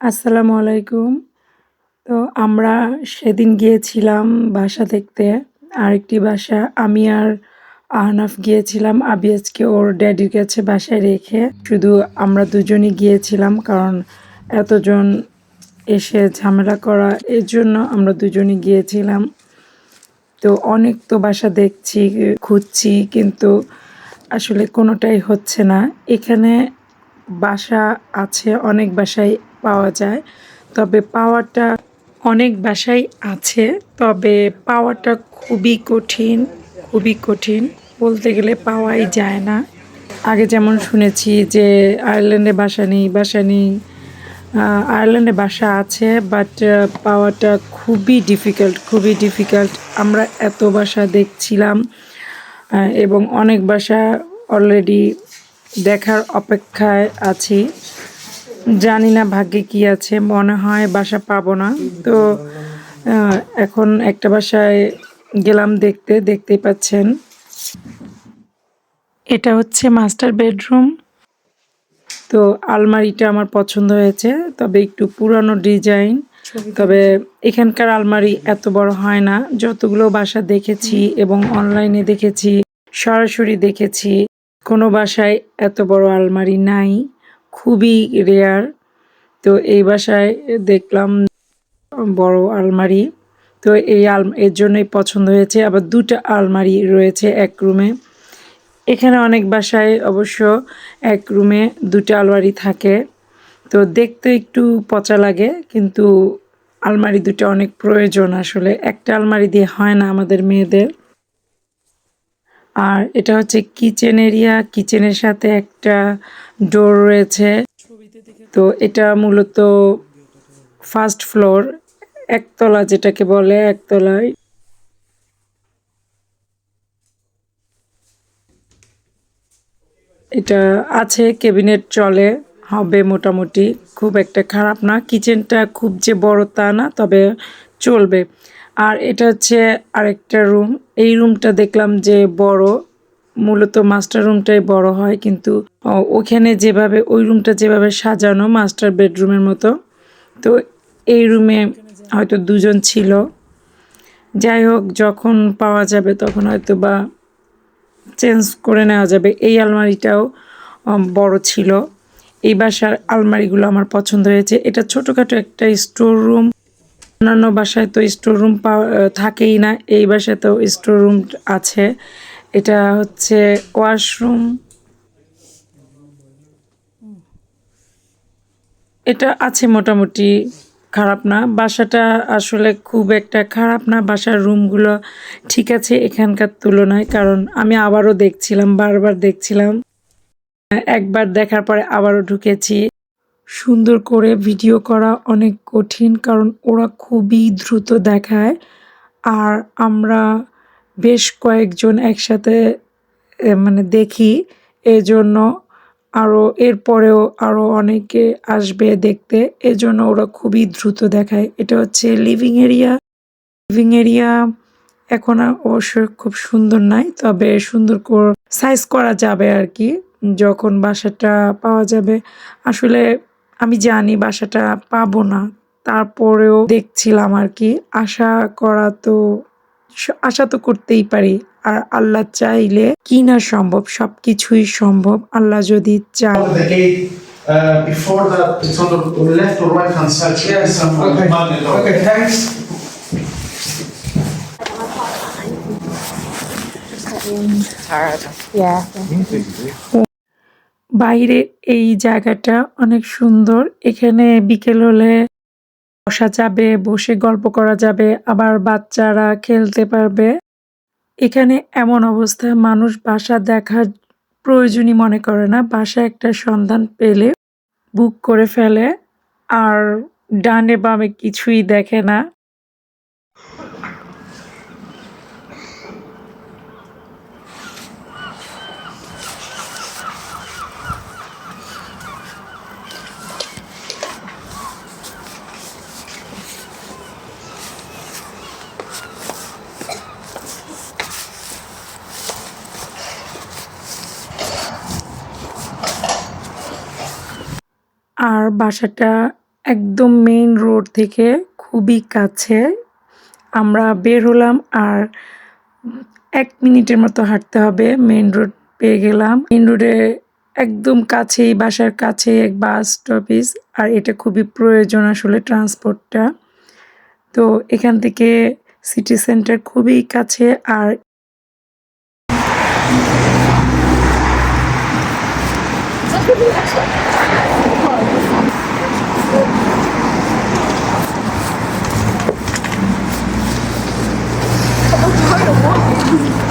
আসসালামু আলাইকুম। তো আমরা সেদিন গিয়েছিলাম বাসা দেখতে। আরেকটি বাসা আমি আর আহনাফ গিয়েছিলাম। আবি আজকে ওর ড্যাডির কাছে বাসায় রেখে। শুধু আমরা দুজনই গিয়েছিলাম কারণ এতজন এসে ঝামেলা করা এর জন্য আমরা দুজনই গিয়েছিলাম। তো অনেক তো বাসা দেখছি, খুঁজছি, কিন্তু আসলে কোনোটাই হচ্ছে না। এখানে বাসা আছে, অনেক বাসায় পাওয়া যায়। তবে পাওয়াটা অনেক বাসাই আছে, তবে পাওয়াটা খুবই কঠিন খুবই কঠিন। বলতে গেলে পাওয়াই যায় না। আগে যেমন শুনেছি যে আয়ারল্যান্ডে বাসা নেই বাসা নেই। আয়ারল্যান্ডে বাসা আছে বাট পাওয়াটা খুবই ডিফিকাল্ট খুবই ডিফিকাল্ট আমরা এত বাসা দেখছিলাম। এবং অনেক বাসা অলরেডি দেখার অপেক্ষায় আছি। জানি না ভাগ্যে কি আছে, মনে হয় বাসা পাবো না। তো এখন একটা বাসায় গেলাম দেখতে, দেখতেই পাচ্ছেন। এটা হচ্ছে মাস্টার বেডরুম তো আলমারিটা আমার পছন্দ হয়েছে, তবে একটু পুরানো ডিজাইন তবে এখানকার আলমারি এত বড় হয় না। যতগুলো বাসা দেখেছি এবং অনলাইনে দেখেছি সরাসরি দেখেছি, কোনো বাসায় এত বড় আলমারি নাই, খুবই রেয়ার তো এই বাসায় দেখলাম বড় আলমারি। তো এই আল, এর জন্যই পছন্দ হয়েছে। আবার দুটো আলমারি রয়েছে এক রুমে। এখানে অনেক বাসায় অবশ্য এক রুমে দুটো আলমারি থাকে। তো দেখতে একটু পচা লাগে, কিন্তু আলমারি দুটো অনেক প্রয়োজন আসলে। একটা আলমারি দিয়ে হয় না আমাদের মেয়েদের। আর এটা হচ্ছে কিচেন এরিয়া কিচেনের সাথে একটা ডোর রয়েছে। তো এটা মূলত ফার্স্ট ফ্লোর একতলা যেটাকে বলে একতলায়। এটা আছে ক্যাবিনেট চলে, হবে মোটামুটি। খুব একটা খারাপ না কিচেনটা খুব যে বড় তা না, তবে চলবে। আর এটা হচ্ছে আরেকটা রুম। এই রুমটা দেখলাম যে বড়। মূলত মাস্টার রুমটাই বড় হয়, কিন্তু ওখানে যেভাবে, ওই রুমটা যেভাবে সাজানো মাস্টার বেডরুমের মতো। তো এই রুমে হয়তো দুজন ছিল। যাই হোক, যখন পাওয়া যাবে তখন হয়তো বা চেঞ্জ করে নেওয়া যাবে। এই আলমারিটাও বড় ছিল। এই বাসার আলমারিগুলো আমার পছন্দ হয়েছে। এটা ছোটোখাটো একটা স্টোর রুম। অন্যান্য বাসায় তো স্টোর রুম থাকেই না। এই বাসায় তো স্টোর রুম আছে। এটা হচ্ছে ওয়াশরুম এটা আছে মোটামুটি খারাপ না। বাসাটা আসলে খুব একটা খারাপ না। বাসার রুমগুলো ঠিক আছে এখানকার তুলনায়, কারণ আমি আবারও দেখছিলাম, বারবার দেখছিলাম। একবার দেখার পরে আবারও ঢুকেছি। সুন্দর করে ভিডিও করা অনেক কঠিন, কারণ ওরা খুবই দ্রুত দেখায়। আর আমরা বেশ কয়েকজন একসাথে মানে দেখি, এজন্য আরও এরপরেও আরও অনেকে আসবে দেখতে, এজন্য ওরা খুবই দ্রুত দেখায়। এটা হচ্ছে লিভিং এরিয়া লিভিং এরিয়া এখন অবশ্য খুব সুন্দর নাই, তবে সুন্দর করে সাইজ করা যাবে আর কি, যখন বাসাটা পাওয়া যাবে। আসলে আমি জানি বাসাটা পাবো না। তারপরেও দেখছিলাম আর কি আশা করা তো আশা তো করতেই পারি। আর আল্লাহ চাইলে কি না সম্ভব সবকিছুই সম্ভব। আল্লাহ যদি চান বাইরে এই জায়গাটা অনেক সুন্দর। এখানে বিকেল হলে বসা যাবে, বসে গল্প করা যাবে, আবার বাচ্চারা খেলতে পারবে। এখানে এমন অবস্থা, মানুষ বাসা দেখার প্রয়োজনই মনে করে না। বাসা একটা সন্ধান পেলে, বুক করে ফেলে, আর ডানে বামে কিছুই দেখে না। আর বাসাটা একদম মেইন রোড থেকে খুবই কাছে। আমরা বের হলাম আর এক মিনিটের মতো হাঁটতে হবে মেইন রোড পেয়ে গেলাম। মেইন রোডে একদম কাছেই, বাসার কাছে এক বাস স্টপেজ আর এটা খুবই প্রয়োজন আসলে ট্রান্সপোর্টটা তো এখান থেকে সিটি সেন্টার খুবই কাছে আর Thank you.